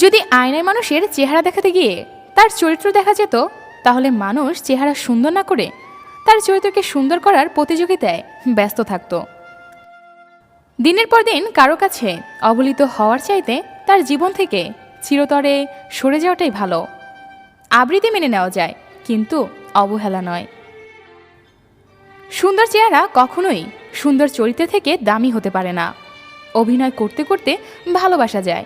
যদি আয়নায় মানুষের চেহারা দেখাতে গিয়ে তার চরিত্র দেখা যেত, তাহলে মানুষ চেহারা সুন্দর না করে তার চরিত্রকে সুন্দর করার প্রতিযোগিতায় ব্যস্ত থাকত। দিনের পর দিন কারও কাছে অবলিত হওয়ার চাইতে তার জীবন থেকে চিরতরে সরে যাওয়াটাই ভালো। আবৃত্তি মেনে নেওয়া যায়, কিন্তু অবহেলা নয়। সুন্দর চেহারা কখনোই সুন্দর চরিত্র থেকে দামি হতে পারে না। অভিনয় করতে করতে ভালোবাসা যায়।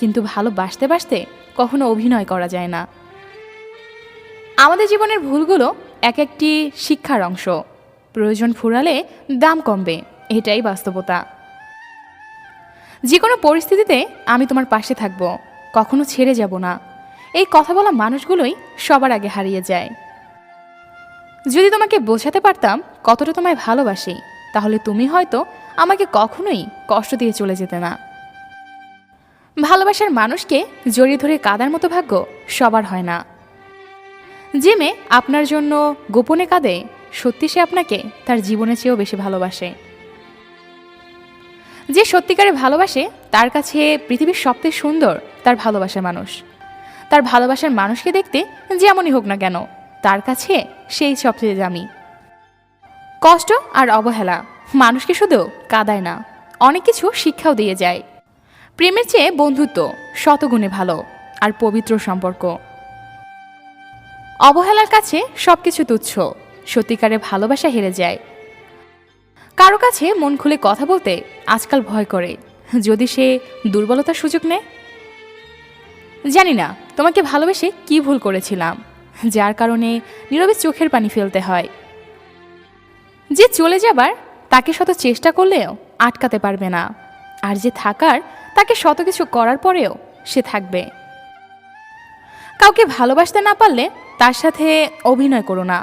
কিন্তু ভালোবাসতে বাসতে কখনো অভিনয় করা যায় না। আমাদের জীবনের ভুলগুলো এক একটি শিক্ষার অংশ। প্রয়োজন ফুরালে দাম কমবে, এটাই বাস্তবতা। যে কোনো পরিস্থিতিতে আমি তোমার পাশে থাকব, কখনো ছেড়ে যাব না। এই কথা বলা মানুষগুলোই সবার আগে হারিয়ে যায়। যদি তোমাকে বোঝাতে পারতাম কতটা তোমায় ভালোবাসি, তাহলে তুমি হয়তো আমাকে কখনোই কষ্ট দিয়ে চলে যেতে না। ভালোবাসার মানুষকে জড়িয়ে ধরে কাদার মতো ভাগ্য সবার হয় না। যে মেয়ে আপনার জন্য গোপনে কাঁদে, সত্যি সে আপনাকে তার জীবনের চেয়েও বেশি ভালোবাসে। যে সত্যিকারে ভালোবাসে, তার কাছে পৃথিবীর সবচেয়ে সুন্দর তার ভালোবাসার মানুষ। তার ভালোবাসার মানুষকে দেখতে যেমনই হোক না কেন, তার কাছে সেই সবচেয়ে দামি। কষ্ট আর অবহেলা, মানুষকে শুধু কাদায় না, অনেক কিছু শিক্ষাও দিয়ে যায়। প্রেমের চেয়ে বন্ধুত্ব শতগুণে ভালো আর পবিত্র সম্পর্ক। অবহেলার কাছে সবকিছু তুচ্ছ, সত্যিকারে ভালোবাসা হেরে যায়। কারও কাছে মন খুলে কথা বলতে আজকাল ভয় করে, যদি সে দুর্বলতার সুযোগ নেয়? জানি না, তোমাকে ভালোবেসে কি ভুল করেছিলাম, যার কারণে নীরবে চোখের পানি ফেলতে হয়। যে চলে যাবার, তাকে শত চেষ্টা করলেও আটকাতে পারবে না, আর যে থাকার তাকে শত কিছু করার পরেও সে থাকবে। কাউকে ভালোবাসতে না পারলে তার সাথে অভিনয় করো না।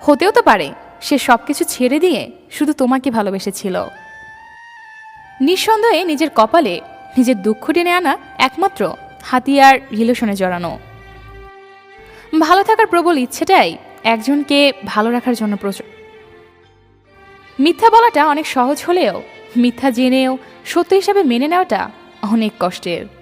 হতেও তো পারে সে সব কিছু ছেড়ে দিয়ে শুধু তোমাকে ভালোবেসেছিল। নিঃসন্দেহে নিজের কপালে নিজের দুঃখ টেনে আনা একমাত্র হাতিয়ার রিলেশনে জড়ানো। ভালো থাকার প্রবল ইচ্ছেটাই একজনকে ভালো রাখার জন্য প্রচুর মিথ্যা বলাটা অনেক সহজ হলেও মিথ্যা জেনেও সত্য হিসাবে মেনে নেওয়াটা অনেক কষ্টের।